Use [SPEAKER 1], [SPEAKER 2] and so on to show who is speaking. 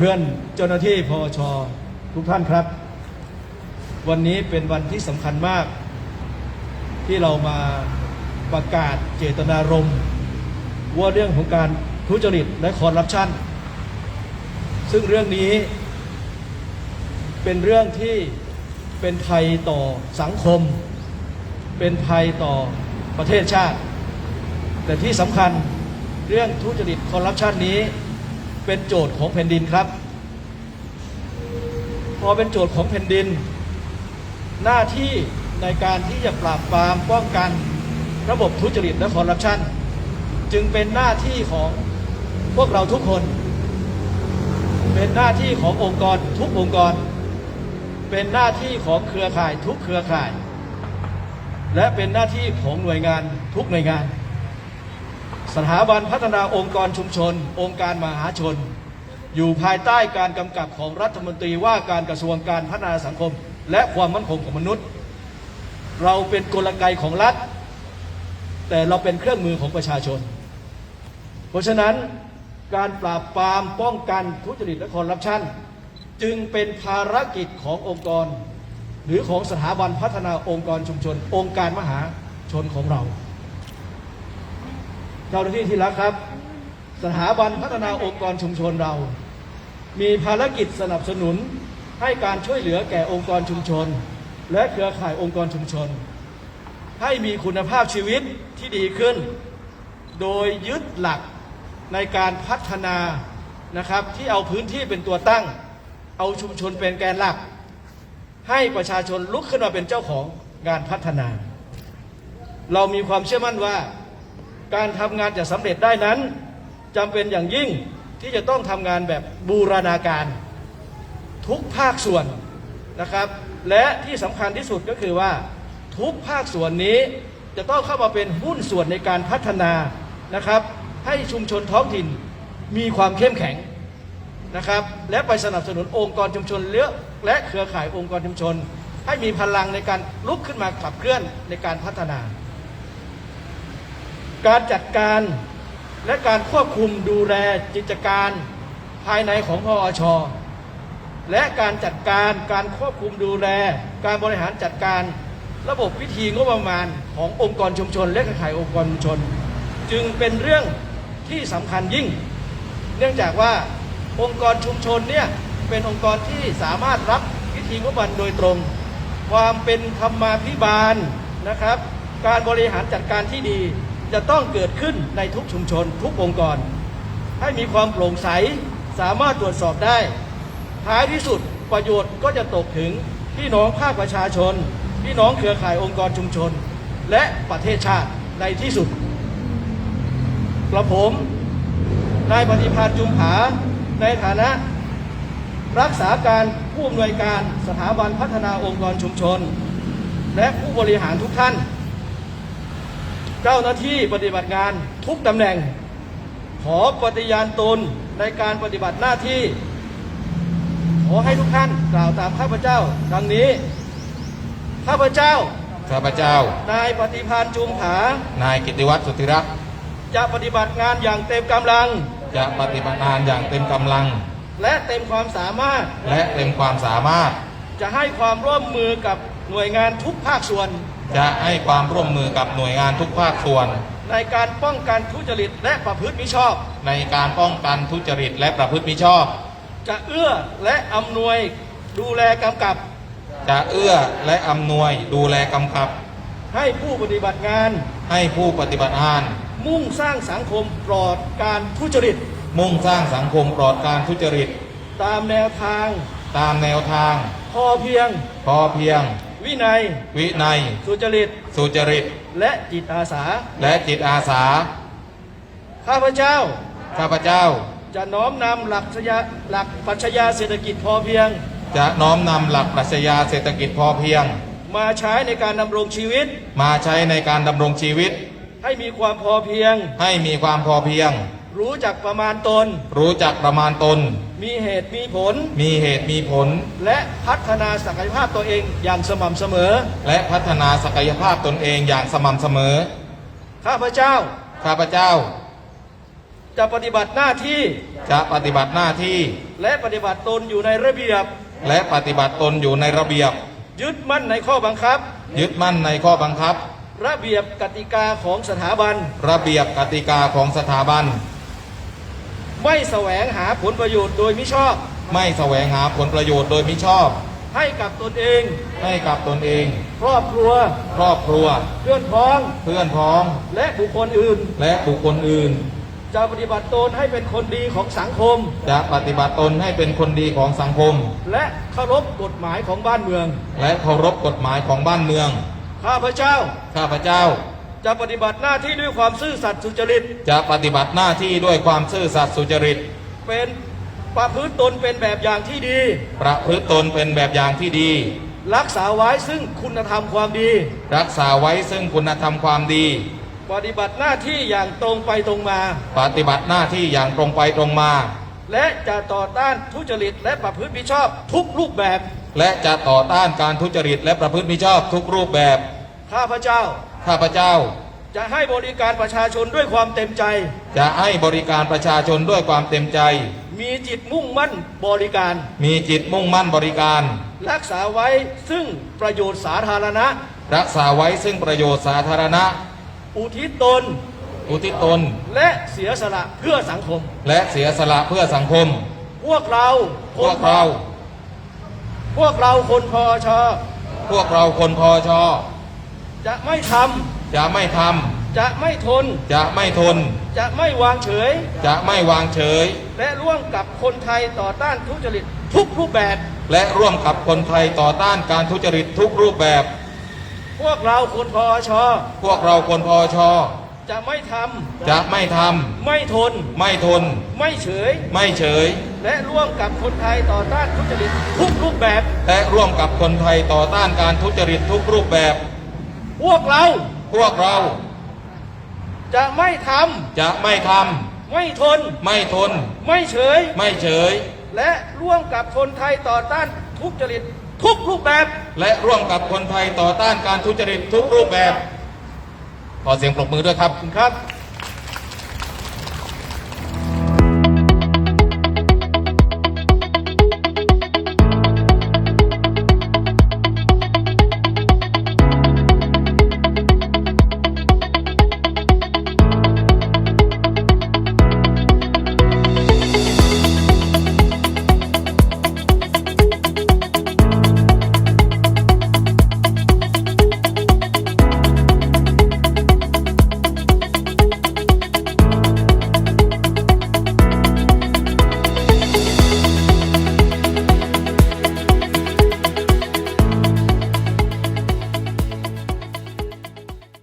[SPEAKER 1] เพื่อนเจ้าหน้าที่พอชทุกท่านครับ วันนี้เป็นวันที่สำคัญมาก ที่เรามาประกาศเจตนารมณ์ว่าเรื่องของการทุจริตและคอร์รัปชันซึ่งเรื่องนี้เป็นเรื่องที่เป็นภัยต่อสังคม เป็นภัยต่อประเทศชาติ แต่ที่สำคัญเรื่องทุจริตคอร์รัปชันนี้ เป็นโจทย์ของแผ่นดินครับ พอเป็นโจทย์ของแผ่นดิน หน้าที่ในการที่จะปราบปรามป้องกันระบบทุจริตและคอร์รัปชันจึงเป็นหน้าที่ของพวกเราทุกคน เป็นหน้าที่ขององค์กรทุกองค์กร เป็นหน้าที่ของเครือข่ายทุกเครือข่าย และเป็นหน้าที่ของหน่วยงานทุกหน่วยงาน สถาบันพัฒนาองค์กรชุมชน องค์การมหาชน อยู่ภายใต้การกำกับของรัฐมนตรีว่าการกระทรวงการพัฒนาสังคม และความมั่นคงของมนุษย์ เราเป็นกลไกของรัฐ แต่เราเป็นเครื่องมือของประชาชน เพราะฉะนั้นการปราบปรามป้องกันทุจริตและคอร์รัปชันจึงเป็นภารกิจขององค์กร หรือของสถาบันพัฒนาองค์กรชุมชน องค์การมหาชนของเรา เจ้าหน้าที่ที่รักครับ สถาบันพัฒนาองค์กรชุมชนเรา มีภารกิจสนับสนุนให้การช่วยเหลือแก่องค์กรชุมชน และเครือข่ายองค์กรชุมชน ให้มีคุณภาพชีวิตที่ดีขึ้น โดยยึดหลักในการพัฒนานะครับที่เอาพื้นที่เป็นตัวตั้ง เอาชุมชนเป็นแกนหลัก ให้ประชาชนลุกขึ้นมาเป็นเจ้าของงานพัฒนา เรามีความเชื่อมั่นว่า การทำงานจะสำเร็จได้นั้นจำเป็นอย่างยิ่งที่จะต้องทำงานแบบบูรณาการ ทุกภาคส่วนนะครับ และที่สำคัญที่สุดก็คือว่า ทุกภาคส่วนนี้จะต้องเข้ามาเป็นหุ้นส่วนในการพัฒนานะครับ ให้ชุมชนท้องถิ่นมีความเข้มแข็งนะครับ และไปสนับสนุนองค์กรชุมชนเลือกและเครือข่ายองค์กรชุมชน ให้มีพลังในการลุกขึ้นมาขับเคลื่อนในการพัฒนา การจัดการและการควบคุมดูแลกิจการภายในของพอชและการจัดการการควบคุมดูแล การบริหารจัดการระบบวิธีงบประมาณขององค์กรชุมชน และเครือข่ายองค์กรชุมชน จึงเป็นเรื่องที่สำคัญยิ่ง เนื่องจากว่าองค์กรชุมชนเนี่ยเป็นองค์กรที่สามารถรับวิธีงบประมาณโดยตรง ความเป็นธรรมาภิบาลนะครับ การบริหารจัดการที่ดี จะต้องเกิดขึ้นในทุกชุมชน ทุกองค์กร ให้มีความโปร่งใสสามารถตรวจสอบได้ ท้ายที่สุดประโยชน์ก็จะตกถึงพี่น้องภาคประชาชน พี่น้องเครือข่ายองค์กรชุมชน และประเทศชาติในที่สุดกระผมนายปฏิภาณจุมผาในฐานะ รักษาการผู้อำนวยการสถาบันพัฒนาองค์กรชุมชน และผู้บริหารทุกท่าน เจ้าหน้าที่ปฏิบัติงานทุกตำแหน่ง ขอปฏิญาณตนในการปฏิบัติหน้าที่ ขอให้ทุกท่านกล่าวตามข้าพเจ้า ดังนี้ ข้าพเจ้า
[SPEAKER 2] ข้าพเจ้า
[SPEAKER 1] นายปฏิพานจุมผา
[SPEAKER 2] นายกิติวัตรสุทธิรักษ์
[SPEAKER 1] จะปฏิบัติงานอย่างเต็มกำลัง
[SPEAKER 2] จะปฏิบัติงานอย่างเต็มกำลัง
[SPEAKER 1] และเต็มความสามารถ
[SPEAKER 2] และเต็มความสามารถ
[SPEAKER 1] จะให้ความร่วมมือกับหน่วยงานทุกภาคส่วน
[SPEAKER 2] จะให้ความร่วมมือกับหน่วยงานทุกภาคส่วน
[SPEAKER 1] ในการป้องกันทุจริตและประพฤติมิชอบ
[SPEAKER 2] ในการป้องกันทุจริตและประพฤติมิชอบ
[SPEAKER 1] จะเอื้อและอำนวยดูแลกำกับ
[SPEAKER 2] จะเอื้อและอำนวยดูแลกำกับ
[SPEAKER 1] ให้ผู้ปฏิบัติงาน
[SPEAKER 2] ให้ผู้ปฏิบัติงาน
[SPEAKER 1] มุ่งสร้างสังคมปลอดการทุจริต
[SPEAKER 2] มุ่งสร้างสังคมปลอดการทุจริต
[SPEAKER 1] ตามแนวทาง
[SPEAKER 2] ตามแนวทาง
[SPEAKER 1] พอเพียง
[SPEAKER 2] พอเพียง
[SPEAKER 1] วินัย
[SPEAKER 2] วินัย
[SPEAKER 1] สุจริต
[SPEAKER 2] สุจริต
[SPEAKER 1] และจิตอาสา
[SPEAKER 2] และจิตอาสา
[SPEAKER 1] ข้าพเจ้า
[SPEAKER 2] ข้าพเจ้า
[SPEAKER 1] จะน้อมนำหลักชญาหลักปรัชญาเศรษฐกิจพอเพียง
[SPEAKER 2] จะน้อมนำหลักปรัชญาเศรษฐกิจพอเพียง
[SPEAKER 1] มาใช้ในการดำรงชีวิต
[SPEAKER 2] มาใช้ในการดำรงชีวิต
[SPEAKER 1] ให้มีความพอเพียง
[SPEAKER 2] ให้มีความพอเพียง
[SPEAKER 1] รู้จักประมาณตน
[SPEAKER 2] รู้จักประมาณตน
[SPEAKER 1] มีเหตุมีผล
[SPEAKER 2] มีเหตุมีผล
[SPEAKER 1] และพัฒนาศักยภาพตัวเองอย่างสม่ำเสมอ
[SPEAKER 2] และพัฒนาศักยภาพตนเองอย่างสม่ำเสมอ
[SPEAKER 1] ข้าพเจ้า
[SPEAKER 2] ข้าพเจ้า
[SPEAKER 1] จะปฏิบัติหน้าที่
[SPEAKER 2] จะปฏิบัติหน้าที่
[SPEAKER 1] และปฏิบัติตนอยู่ในระเบียบ
[SPEAKER 2] และปฏิบัติตนอยู่ในระเบียบ
[SPEAKER 1] ยึดมั่นในข้อบังคับ
[SPEAKER 2] ยึดมั่นในข้อบังคับ
[SPEAKER 1] ระเบียบกติกาของสถาบัน
[SPEAKER 2] ระเบียบกติกาของสถาบัน
[SPEAKER 1] ไม่แสวงหาผลประโยชน์โดยมิชอบ
[SPEAKER 2] ไม่แสวงหาผลประโยชน์โดยมิชอบ
[SPEAKER 1] ให้กับตนเอง
[SPEAKER 2] ให้กับตนเอง
[SPEAKER 1] ครอบครัว
[SPEAKER 2] ครอบครัว
[SPEAKER 1] เพื่อนพ้อง
[SPEAKER 2] เพื่อนพ้อง
[SPEAKER 1] และบุคคลอื่น
[SPEAKER 2] และบุคคลอื่น
[SPEAKER 1] จะปฏิบัติตนให้เป็นคนดีของสังคม
[SPEAKER 2] จะปฏิบัติตนให้เป็นคนดีของสังคม
[SPEAKER 1] และเคารพกฎหมายของบ้านเมือง
[SPEAKER 2] และเคารพกฎหมายของบ้านเมือง
[SPEAKER 1] ข้าพเจ้า
[SPEAKER 2] ข้าพเจ้า
[SPEAKER 1] จะปฏิบัติหน้าที่ด้วยความซื่อสัตย์สุจริต
[SPEAKER 2] จะปฏิบัติหน้าที่ด้วยความซื่อสัตย์สุจริต
[SPEAKER 1] เป็นประพฤติตนเป็นแบบอย่างที่ดี
[SPEAKER 2] ประพฤติตนเป็นแบบอย่างที่ดี
[SPEAKER 1] รักษาไว้ซึ่งคุณธรรมความดี
[SPEAKER 2] รักษาไว้ซึ่งคุณธรรมความดี
[SPEAKER 1] ปฏิบัติหน้าที่อย่างตรงไปตรงมา
[SPEAKER 2] ปฏิบัติหน้าที่อย่างตรงไปตรงมา
[SPEAKER 1] และจะต่อต้านทุจริตและประพฤติมิชอบทุกรูปแบบ
[SPEAKER 2] และจะต่อต้านการทุจริตและประพฤติมิชอบทุกรูปแบบ
[SPEAKER 1] ข้าพเจ้า
[SPEAKER 2] ข้าพเจ้า
[SPEAKER 1] จะให้บริการประชาชนด้วยความเต็มใจ
[SPEAKER 2] จะให้บริการประชาชนด้วยความเต็มใจ
[SPEAKER 1] มีจิตมุ่งมั่นบริการ
[SPEAKER 2] มีจิตมุ่งมั่นบริการ
[SPEAKER 1] รักษาไว้ซึ่งประโยชน์สาธารณะ
[SPEAKER 2] รักษาไว้ซึ่งประโยชน์สาธารณะ
[SPEAKER 1] อุทิศตน
[SPEAKER 2] อุทิศตน
[SPEAKER 1] และเสียสละเพื่อสังคม
[SPEAKER 2] และเสียสละเพื่อสังคม
[SPEAKER 1] พวกเรา
[SPEAKER 2] พวกเรา
[SPEAKER 1] พวกเราคนพอชอ
[SPEAKER 2] พวกเราคนพอชอ
[SPEAKER 1] จะไม่ท
[SPEAKER 2] จะไม่ทำ
[SPEAKER 1] จะไม่ทนำ
[SPEAKER 2] จะไม่ทน
[SPEAKER 1] จะไม่วางเฉย
[SPEAKER 2] จะไม่วางเฉย
[SPEAKER 1] และร่วมกับคนไทยต่อต้านทุจริตทุกรูปแบบ
[SPEAKER 2] และร่วมกับคนไทยต่อต้านการทุจริตทุกรูปแบบ
[SPEAKER 1] พวกเราคนพอชอ
[SPEAKER 2] พวกเราคนพอชอ
[SPEAKER 1] จะไม่ท
[SPEAKER 2] จะไม่ทำ
[SPEAKER 1] ไม่ทนำ
[SPEAKER 2] ไม่ทน
[SPEAKER 1] ไม่เฉย
[SPEAKER 2] ไม่เฉย
[SPEAKER 1] และร่วมกับคนไทยต่อต้านทุจริตทุกรูปแบบ
[SPEAKER 2] และร่วมกับคนไทยต่อต้านการทุจริตทุกรูปแบบ
[SPEAKER 1] พวกเรา
[SPEAKER 2] พวกเรา
[SPEAKER 1] จะไม่ท
[SPEAKER 2] จะไม่ทำ
[SPEAKER 1] ไม่ทนำ
[SPEAKER 2] ไม่ทน
[SPEAKER 1] ไม่เฉย
[SPEAKER 2] ไม่เฉย
[SPEAKER 1] และร่วมกับคนไทยต่อต้านทุจริตทุกรูปแบบ
[SPEAKER 2] และร่วมกับคนไทยต่อต้านการทุจริตทุกรูปแบบ ขอเสียงปรบมือด้วยครับ
[SPEAKER 1] ขอบคุณครับ